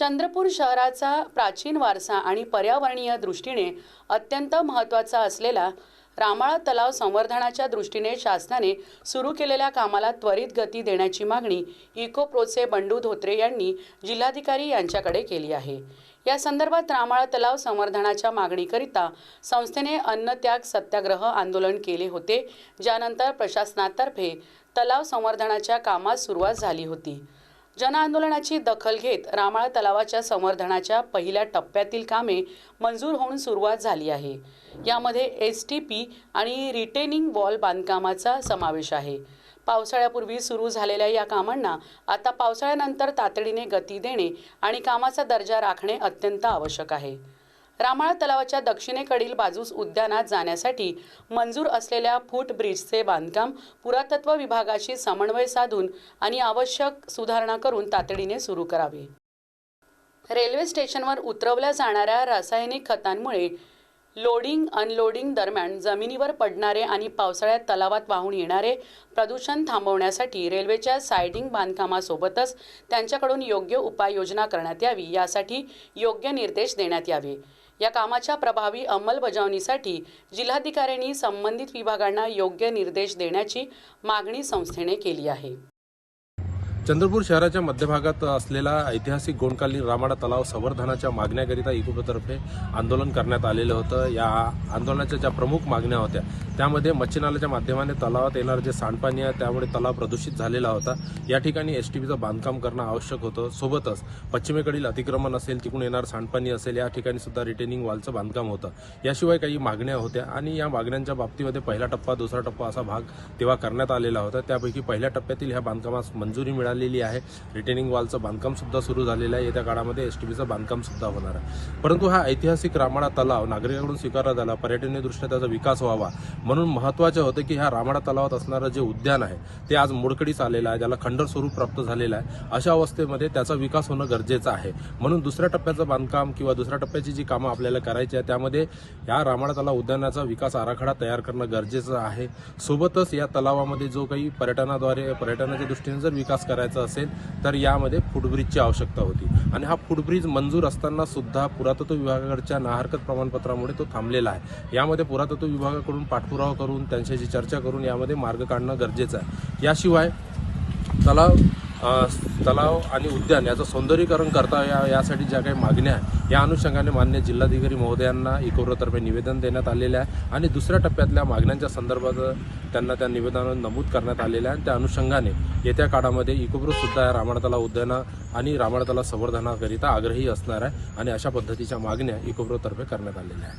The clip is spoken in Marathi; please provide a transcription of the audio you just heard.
चंद्रपूर शहराचा प्राचीन वारसा आणि पर्यावरणीय दृष्टीने अत्यंत महत्त्वाचा असलेला रामाळा तलाव संवर्धनाच्या दृष्टीने शासनाने सुरू केलेल्या कामाला त्वरित गती देण्याची मागणी इकोप्रोचे बंडू धोत्रे यांनी जिल्हाधिकारी यांच्याकडे केली आहे. या संदर्भात रामाळा तलाव संवर्धनाच्या मागणीकरिता संस्थेने अन्नत्याग सत्याग्रह आंदोलन केले होते. ज्यानंतर प्रशासनातर्फे तलाव संवर्धनाच्या कामास सुरुवात झाली होती. जनआंदोलनाची दखल घेत रामाळा तलावाच्या संवर्धनाच्या पहिल्या टप्प्यातील कामे मंजूर होऊन सुरुवात झाली आहे. यामध्ये एस टी पी आणि रिटेनिंग वॉल बांधकामाचा समावेश आहे. पावसाळ्यापूर्वी सुरू झालेल्या या कामांना आता पावसाळ्यानंतर तातडीने गती देणे आणि कामाचा दर्जा राखणे अत्यंत आवश्यक आहे. रामाळ तलावाच्या दक्षिणेकडील बाजूस उद्यानात जाण्यासाठी मंजूर असलेल्या फूट ब्रिजचे बांधकाम पुरातत्व विभागाशी समन्वय साधून आणि आवश्यक सुधारणा करून तातडीने सुरू करावे. रेल्वे स्टेशनवर उतरवल्या जाणाऱ्या रासायनिक खतांमुळे लोडिंग अनलोडिंग दरम्यान जमिनीवर पडणारे आणि पावसाळ्यात तलावात वाहून येणारे प्रदूषण थांबवण्यासाठी रेल्वेच्या सायडिंग बांधकामासोबतच त्यांच्याकडून योग्य उपाययोजना करण्यात यावी यासाठी योग्य निर्देश देण्यात यावे. या कामाच्या प्रभावी अंमलबजावणीसाठी जिल्हाधिकाऱ्यांनी संबंधित विभागांना योग्य निर्देश देण्याची मागणी संस्थेने केली आहे. चंद्रपूर शहराच्या मध्यभागात असलेला ऐतिहासिक गोंडकालीन रामाडा तलाव संवर्धनाच्या मागण्याकरिता इकोपतर्फे आंदोलन करण्यात आलेलं होतं. या आंदोलनाच्या ज्या प्रमुख मागण्या होत्या त्यामध्ये मच्छीनाल्याच्या माध्यमाने तलावात येणारं जे सांडपाणी आहे त्यामुळे तलाव प्रदूषित झालेला होता. या ठिकाणी एस टी बीचं बांधकाम करणं आवश्यक होतं. सोबतच पश्चिमेकडील अतिक्रमण असेल तिकडून येणार सांडपाणी असेल या ठिकाणी सुद्धा रिटेनिंग वॉलचं बांधकाम होतं. याशिवाय काही मागण्या होत्या आणि या मागण्यांच्या बाबतीमध्ये पहिला टप्पा दुसरा टप्पा असा भाग तेव्हा करण्यात आलेला होता. त्यापैकी पहिल्या टप्प्यातील ह्या बांधकामास मंजुरी मिळालेली आहे. रिटेनिंग वॉलचं बांधकामसुद्धा सुरू झालेलं आहे. येत्या काळामध्ये एस टी बीचं बांधकामसुद्धा होणार आहे. परंतु हा ऐतिहासिक रामाडा तलाव नागरिकांकडून स्वीकारला झाला. पर्यटनीय दृष्ट्या त्याचा विकास व्हावा. म्हणून महत्त्वाचं होतं की ह्या रामाडा तलावात असणारं जे उद्यान आहे ते आज मोडकडीच आलेलं आहे. ज्याला खंडर स्वरूप प्राप्त झालेलं आहे. अशा अवस्थेमध्ये त्याचा विकास होणं गरजेचं आहे. म्हणून दुसऱ्या टप्प्याचं बांधकाम किंवा दुसऱ्या टप्प्याची जी कामं आपल्याला करायची आहे त्यामध्ये या रामाडा तलाव उद्यानाचा विकास आराखडा तयार करणं गरजेचं आहे. सोबतच या तलावामध्ये जो काही पर्यटनाद्वारे पर्यटनाच्या दृष्टीने जर विकास करायचा असेल तर यामध्ये फुटब्रिजची आवश्यकता होती. आणि हा फुटब्रिज मंजूर असताना सुद्धा पुरातत्व विभागाकडच्या नाहरकत प्रमाणपत्रामुळे तो थांबलेला आहे. यामध्ये पुरातत्व विभागाकडून पाठपुरावा करून त्यांच्याशी चर्चा करून यामध्ये मार्ग काढणं गरजेचं आहे. याशिवाय तलाव तलाव आणि उद्यान याचं सौंदर्यीकरण करता या यासाठी ज्या काही मागण्या आहेत या अनुषंगाने मान्य जिल्हाधिकारी महोदयांना इकोरतर्फे निवेदन देण्यात आलेलं आहे. आणि दुसऱ्या टप्प्यातल्या मागण्यांच्या संदर्भात त्यांना त्या निवेदनावर नमूद करण्यात आलेलं आहे. आणि त्या अनुषंगाने येत्या काळामध्ये इकोब्रोसुद्धा या रामाण तलाव उद्याना आणि रामाडतला संवर्धनाकरिता आग्रही असणार आहे. आणि अशा पद्धतीच्या मागण्या इकोप्रोतर्फे करण्यात आलेल्या आहेत.